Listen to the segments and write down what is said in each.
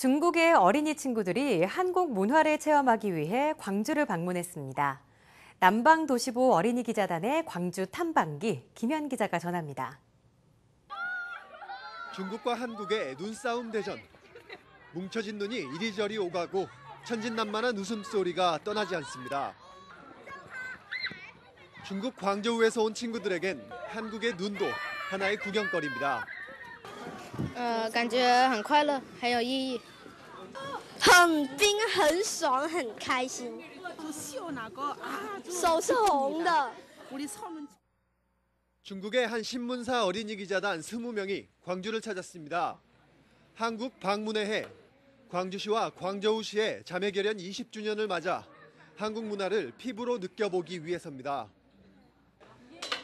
중국의 어린이 친구들이 한국 문화를 체험하기 위해 광주를 방문했습니다. 남방도시부 어린이 기자단의 광주 탐방기 김현 기자가 전합니다. 중국과 한국의 눈싸움 대전. 뭉쳐진 눈이 이리저리 오가고 천진난만한 웃음소리가 떠나지 않습니다. 중국 광저우에서 온 친구들에겐 한국의 눈도 하나의 구경거리입니다. 呃，感觉很快乐，很有意义。很冰、很爽、很开心，秀哪个啊？就手是红的。 우리 섬은 중국의 한 신문사 어린이 기자단 20명이 광주를 찾았습니다. 한국 방문의 해, 광주시와 광저우시의 자매결연 20주년을 맞아 한국 문화를 피부로 느껴보기 위해서입니다.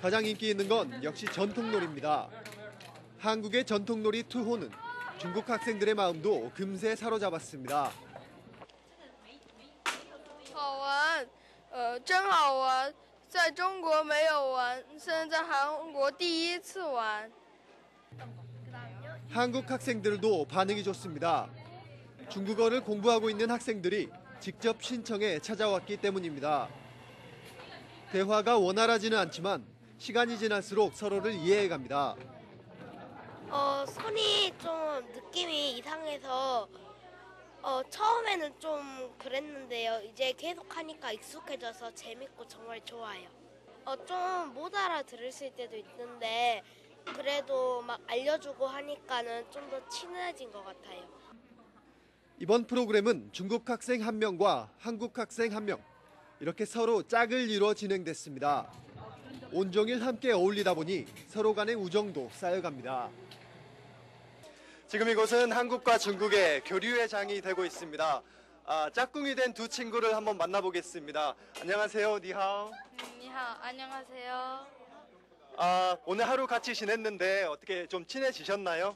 가장 인기 있는 건 역시 전통놀이입니다. 한국의 전통놀이 투호는 중국 학생들의 마음도 금세 사로잡았습니다. 好玩，呃，真好玩，在中国没有玩，现在在韩国第一次玩。 한국 학생들도 반응이 좋습니다. 중국어를 공부하고 있는 학생들이 직접 신청해 찾아왔기 때문입니다. 대화가 원활하지는 않지만 시간이 지날수록 서로를 이해해 갑니다. 어, 손이 좀 느낌이 이상해서 어, 처음에는 좀 그랬는데요. 이제 계속 하니까 익숙해져서 재밌고 정말 좋아요. 어, 좀 못 알아들으실 때도 있는데 그래도 막 알려주고 하니까는 좀 더 친해진 것 같아요. 이번 프로그램은 중국 학생 한 명과 한국 학생 한 명, 이렇게 서로 짝을 이뤄 진행됐습니다. 온종일 함께 어울리다 보니 서로 간의 우정도 쌓여갑니다. 지금 이곳은 한국과 중국의 교류의 장이 되고 있습니다. 아, 짝꿍이 된 두 친구를 한번 만나보겠습니다. 안녕하세요, 니하오. 你好， 안녕하세요. 아, 오늘 하루 같이 지냈는데 어떻게 좀 친해지셨나요?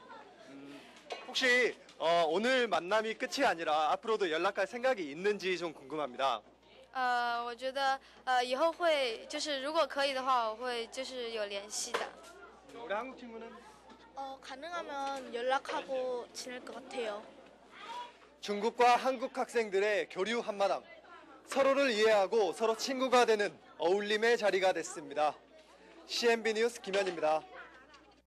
혹시 어, 오늘 만남이 끝이 아니라 앞으로도 연락할 생각이 있는지 좀 궁금합니다. 呃，我觉得呃以后会就是如果可以的话，我会就是有联系的。 우리 한국 친구는 어, 가능하면 연락하고 지낼 것 같아요. 중국과 한국 학생들의 교류 한마당. 서로를 이해하고 서로 친구가 되는 어울림의 자리가 됐습니다. CNB 뉴스 김현입니다.